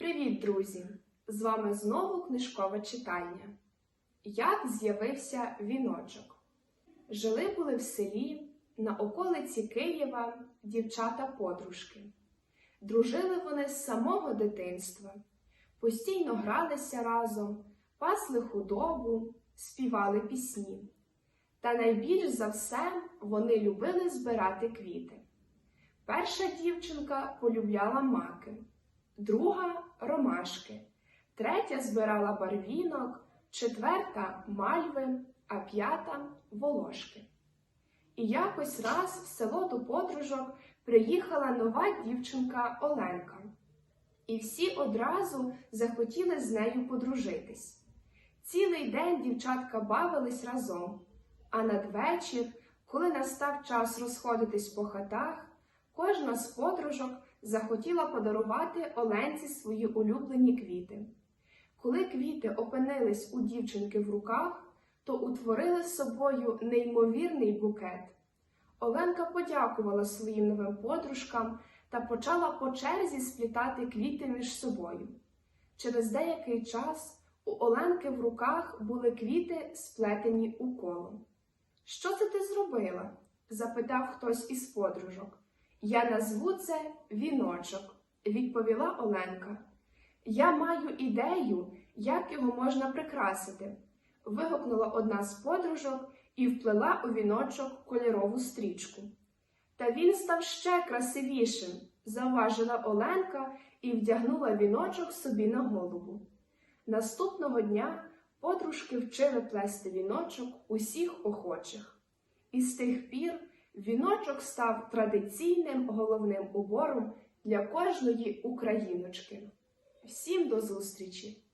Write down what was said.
Привіт, друзі! З вами знову книжкове читання. Як з'явився віночок? Жили були в селі на околиці Києва дівчата-подружки. Дружили вони з самого дитинства, постійно гралися разом, пасли худобу, співали пісні. Та найбільш за все вони любили збирати квіти. Перша дівчинка полюбляла маки, друга ромашки, третя збирала барвінок, четверта мальви, а п'ята волошки. І якось раз в село до подружок приїхала нова дівчинка Оленка. І всі одразу захотіли з нею подружитись. Цілий день дівчатка бавились разом, а надвечір, коли настав час розходитись по хатах, кожна з подружок захотіла подарувати Оленці свої улюблені квіти. Коли квіти опинились у дівчинки в руках, то утворили з собою неймовірний букет. Оленка подякувала своїм новим подружкам та почала по черзі сплітати квіти між собою. Через деякий час у Оленки в руках були квіти, сплетені у коло. Що це ти зробила? запитав хтось із подружок. Я назву це віночок, відповіла Оленка. Я маю ідею, як його можна прикрасити. вигукнула одна з подружок і вплела у віночок кольорову стрічку. Та він став ще красивішим, завважила Оленка і вдягнула віночок собі на голову. Наступного дня подружки вчили плести віночок усіх охочих. І з тих пір віночок став традиційним головним убором для кожної україночки. Всім до зустрічі!